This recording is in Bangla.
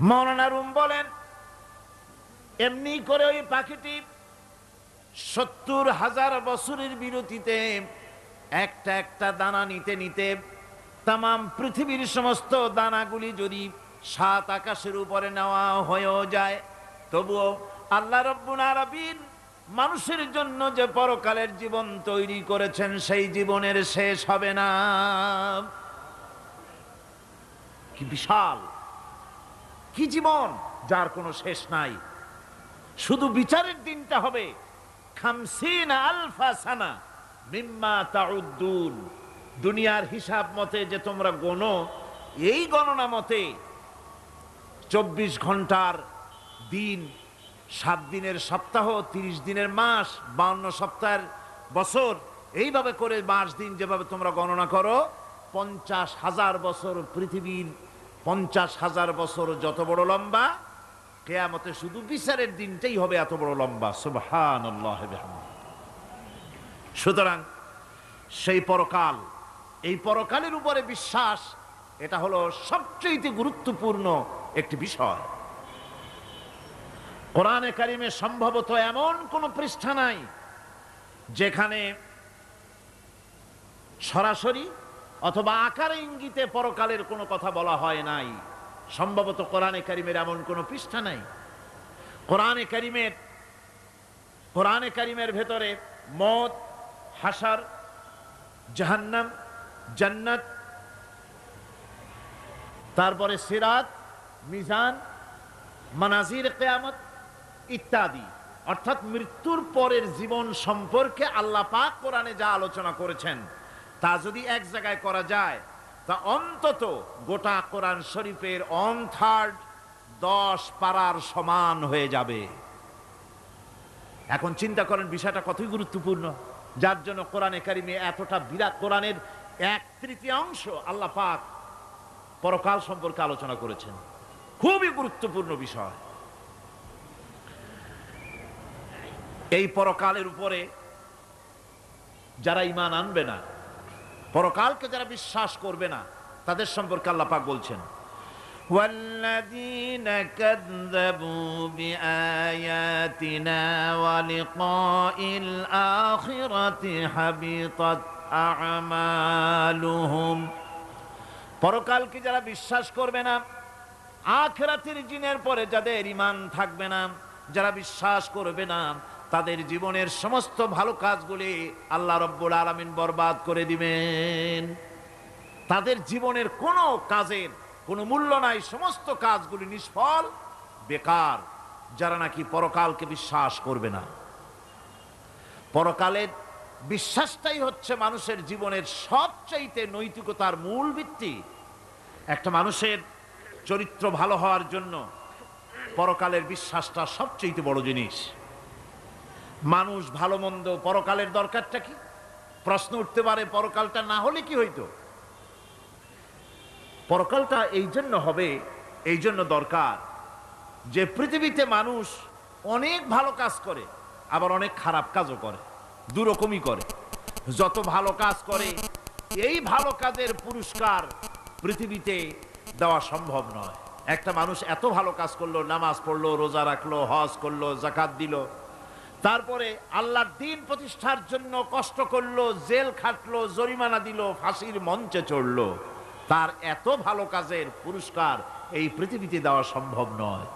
মৌলানা রুম বলেন, এমনি করে ওই পাখিটি সত্তর হাজার বছরের বিরতিতে একটা একটা দানা নিতে নিতে তাম পৃথিবীর সমস্ত দানাগুলি যদি সাত আকাশের উপরে নেওয়া হয়েও যায়, তবুও আল্লাহ রব্বুল আরবিন মানুষের জন্য যে পরকালের জীবন তৈরি করেছেন, সেই জীবনের শেষ হবে না। কি বিশাল! কি জীবন, যার কোনো শেষ নাই। শুধু বিচারের দিনটা হবে। খামসিন আলফা সানা দুনিয়ার হিসাব মতে যে তোমরা গণো এই গণনা মতে চব্বিশ ঘণ্টার দিন, সাত দিনের সপ্তাহ, তিরিশ দিনের মাস, বাউন্ন সপ্তাহের বছর, এইভাবে করে মাস দিন যেভাবে তোমরা গণনা করো, পঞ্চাশ হাজার বছর পৃথিবীর পঞ্চাশ হাজার বছর যত বড় লম্বা, কেয়ামতে শুধু বিচারের দিনটাই হবে এত বড় লম্বা। সুবহান সুতরাং সেই পরকাল, এই পরকালের উপরে বিশ্বাস, এটা হলো সবচেয়ে গুরুত্বপূর্ণ একটি বিষয়। কোরআনে কারিমে সম্ভবত এমন কোন পৃষ্ঠা নাই, যেখানে সরাসরি অথবা আকারে ইঙ্গিতে পরকালের কোনো কথা বলা হয় নাই। সম্ভবত কোরআনে কারিমের এমন কোনো পৃষ্ঠা নাই। কোরআনে কারিমের কোরআনে কারিমের ভেতরে মদ, হাসার, জাহান্নাম, জান্নাত, তারপরে সিরাত, মিজান, মানাজির কেয়ামত ইত্যাদি। অর্থাৎ মৃত্যুর পরের জীবন সম্পর্কে আল্লাহ পাক কোরআনে যা আলোচনা করেছেন তা যদি এক জায়গায় করা যায়, তা অন্তত গোটা কোরআন শরীফের অন থার্ড দশ পারার সমান হয়ে যাবে। এখন চিন্তা করেন, বিষয়টা কতই গুরুত্বপূর্ণ। যার জন্য কোরআনে কারিমে এতটা বিরাট কোরআনের এক তৃতীয়াংশ আল্লাহ পাক পরকাল সম্পর্কে আলোচনা করেছেন। খুবই গুরুত্বপূর্ণ বিষয়। এই পরকালের উপরে যারা ইমান আনবে না পরকালকে যারা বিশ্বাস করবে না তাদের সম্পর্কে আল্লাহ পাক বলছেন والذين كذبوا بآياتنا ولقاء الآخرة حبطت أعمالهم পরকালকে যারা বিশ্বাস করবে না আখরাতের জিনের পরে যাদের ইমান থাকবে না যারা বিশ্বাস করবে না তাদের জীবনের সমস্ত ভালো কাজগুলি আল্লাহ রব্বুল আলমিন বরবাদ করে দিবেন। তাদের জীবনের কোনো কাজের কোনো মূল্য নাই, সমস্ত কাজগুলি নিষ্ফল, বেকার, যারা নাকি পরকালকে বিশ্বাস করবে না। পরকালের বিশ্বাসটাই হচ্ছে মানুষের জীবনের সবচাইতে নৈতিকতার মূল ভিত্তি। একটা মানুষের চরিত্র ভালো হওয়ার জন্য পরকালের বিশ্বাসটা সবচেয়ে বড় জিনিস। মানুষ ভালো মন্দ, পরকালের দরকারটা কি? প্রশ্ন উঠতে পারে, পরকালটা না হলে কি হইতো? পরকালটা এই জন্য হবে, এই জন্য দরকার যে পৃথিবীতে মানুষ অনেক ভালো কাজ করে, আবার অনেক খারাপ কাজও করে, দুরকমই করে। যত ভালো কাজ করে, এই ভালো কাজের পুরস্কার পৃথিবীতে দেওয়া সম্ভব নয়। একটা মানুষ এত ভালো কাজ করল, নামাজ পড়ল, রোজা রাখল, হজ করল জাকাত দিল তারপরে আল্লাহর দিন প্রতিষ্ঠার জন্য কষ্ট করল, জেল খাটলো, জরিমানা দিল, ফাঁসির মঞ্চে চড়লো। তার এত ভালো কাজের পুরস্কার এই পৃথিবীতে দেওয়া সম্ভব নয়।